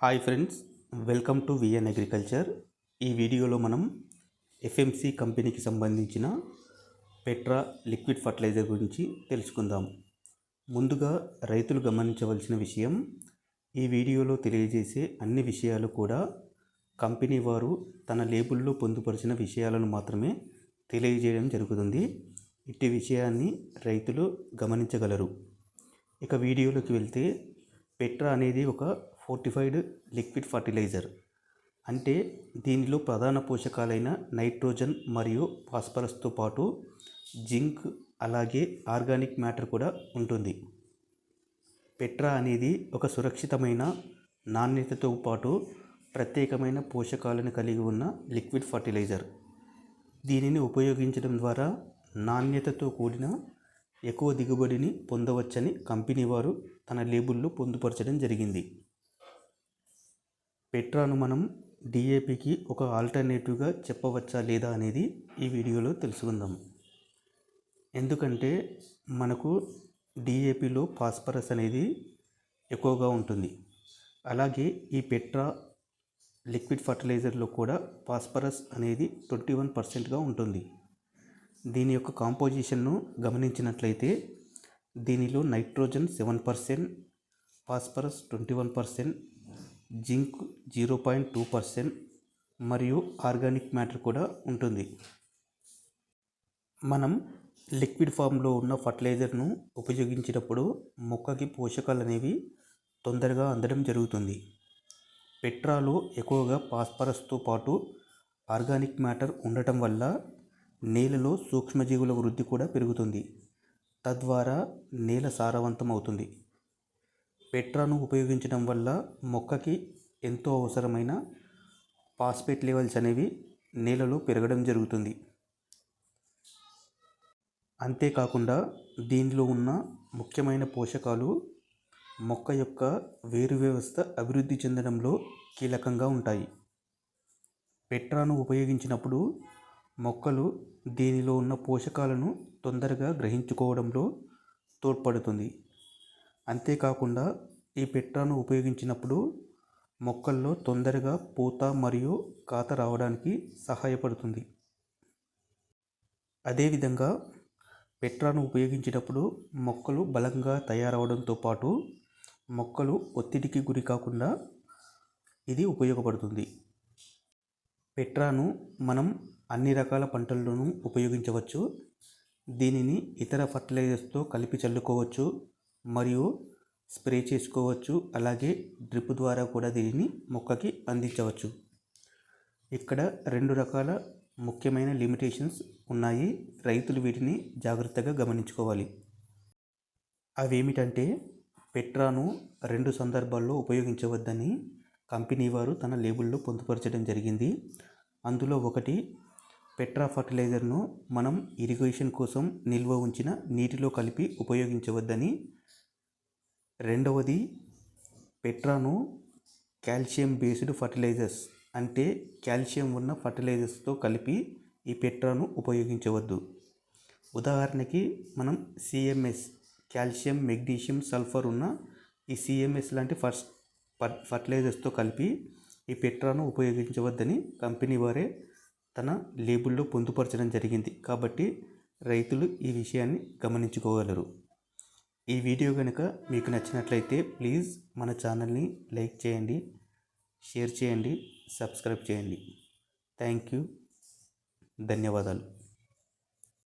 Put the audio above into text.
Hi friends welcome to VN agriculture. ఈ వీడియోలో మనం ఎఫ్ఎంసి కంపెనీకి సంబంధించిన పెట్రా లిక్విడ్ ఫర్టిలైజర్ గురించి తెలుసుకుందాం. ముందుగా రైతులు గమనించవలసిన విషయం ఈ వీడియోలో తెలియజేసే అన్ని విషయాలు కూడా కంపెనీ వారు తన లేబుల్లో పొందుపరిచిన విషయాలను మాత్రమే తెలియజేయడం జరుగుతుంది. ఇట్టి విషయాన్ని రైతులు గమనించగలరు. ఇక వీడియోలోకి వెళ్తే పెట్రా అనేది ఒక ఫోర్టిఫైడ్ లిక్విడ్ ఫర్టిలైజర్ అంటే దీనిలో ప్రధాన పోషకాలైన నైట్రోజన్ మరియు ఫాస్ఫరస్తో పాటు జింక్ అలాగే ఆర్గానిక్ మ్యాటర్ కూడా ఉంటుంది. పెట్రా అనేది ఒక సురక్షితమైన నాణ్యతతో పాటు ప్రత్యేకమైన పోషకాలను కలిగి ఉన్న లిక్విడ్ ఫర్టిలైజర్. దీనిని ఉపయోగించడం ద్వారా నాణ్యతతో కూడిన ఎక్కువ దిగుబడిని పొందవచ్చని కంపెనీ వారు తన లేబుల్లో పొందుపరచడం జరిగింది. పెట్రాను మనం డిఏపికి ఒక ఆల్టర్నేటివ్గా చెప్పవచ్చా లేదా అనేది ఈ వీడియోలో తెలుసుకుందాం. ఎందుకంటే మనకు డిఏపిలో ఫాస్ఫరస్ అనేది ఎక్కువగా ఉంటుంది. అలాగే ఈ పెట్రా లిక్విడ్ ఫర్టిలైజర్లో కూడా ఫాస్ఫరస్ అనేది ట్వంటీ వన్ పర్సెంట్గా ఉంటుంది. దీని యొక్క కాంపోజిషన్ను గమనించినట్లయితే దీనిలో nitrogen seven percent phosphorus twenty one percent zinc zero point two percent మరియు ఆర్గానిక్ మ్యాటర్ కూడా ఉంటుంది. మనం లిక్విడ్ ఫామ్లో ఉన్న ఫర్టిలైజర్ను ఉపయోగించినప్పుడు మొక్కకి పోషకాలు అనేవి తొందరగా అందడం జరుగుతుంది. పెట్రాలో ఎక్కువగా ఫాస్ఫరస్తో పాటు ఆర్గానిక్ మ్యాటర్ ఉండటం వల్ల నేలలో సూక్ష్మజీవుల వృద్ధి కూడా పెరుగుతుంది. తద్వారా నేల సారవంతం అవుతుంది పెట్రాను ఉపయోగించడం వల్ల మొక్కకి ఎంతో అవసరమైన ఫాస్ఫేట్ లెవెల్స్ అనేవి నేలలో పెరగడం జరుగుతుంది. అంతేకాకుండా దీనిలో ఉన్న ముఖ్యమైన పోషకాలు మొక్క యొక్క వేరు వ్యవస్థ అభివృద్ధి చెందడంలో కీలకంగా ఉంటాయి. పెట్రాను ఉపయోగించినప్పుడు మొక్కలు దీనిలో ఉన్న పోషకాలను తొందరగా గ్రహించుకోవడంలో తోడ్పడుతుంది. అంతేకాకుండా ఈ పెట్రాను ఉపయోగించినప్పుడు మొక్కల్లో తొందరగా పూత మరియు కాత రావడానికి సహాయపడుతుంది. అదేవిధంగా పెట్రాను ఉపయోగించినప్పుడు మొక్కలు బలంగా తయారవడంతో పాటు మొక్కలు ఒత్తిడికి గురి కాకుండా ఇది ఉపయోగపడుతుంది. పెట్రాను మనం అన్ని రకాల పంటల్లోనూ ఉపయోగించవచ్చు. దీనిని ఇతర ఫర్టిలైజర్స్తో కలిపి చల్లుకోవచ్చు మరియు స్ప్రే చేసుకోవచ్చు. అలాగే డ్రిప్ ద్వారా కూడా దీనిని మొక్కకి అందించవచ్చు. ఇక్కడ రెండు రకాల ముఖ్యమైన లిమిటేషన్స్ ఉన్నాయి. రైతులు వీటిని జాగ్రత్తగా గమనించుకోవాలి. అవేమిటంటే పెట్రాను రెండు సందర్భాల్లో ఉపయోగించవద్దని కంపెనీ వారు తన లేబుల్లో పొందుపరచడం జరిగింది. అందులో ఒకటి పెట్రా ఫర్టిలైజర్ను మనం ఇరిగేషన్ కోసం నిల్వ ఉంచిన నీటిలో కలిపి ఉపయోగించవద్దని రెండవది పెట్రాను కాల్షియం బేస్డ్ ఫర్టిలైజర్స్ అంటే కాల్షియం ఉన్న ఫర్టిలైజర్స్తో కలిపి ఈ పెట్రాను ఉపయోగించవద్దు. ఉదాహరణకి మనం సిఎంఎస్ కాల్షియం మెగ్నీషియం సల్ఫర్ ఉన్న ఈ సిఎంఎస్ లాంటి ఫస్ట్ ఫర్టిలైజర్స్తో కలిపి ఈ పెట్రాను ఉపయోగించవద్దని కంపెనీ వారే తన లేబుల్లో పొందుపరచడం జరిగింది. కాబట్టి రైతులు ఈ విషయాన్ని గమనించుకోగలరు. ఈ వీడియో కనుక మీకు నచ్చినట్లయితే ప్లీజ్ మన ఛానల్ని లైక్ చేయండి షేర్ చేయండి సబ్స్క్రైబ్ చేయండి. Thank you. ధన్యవాదాలు.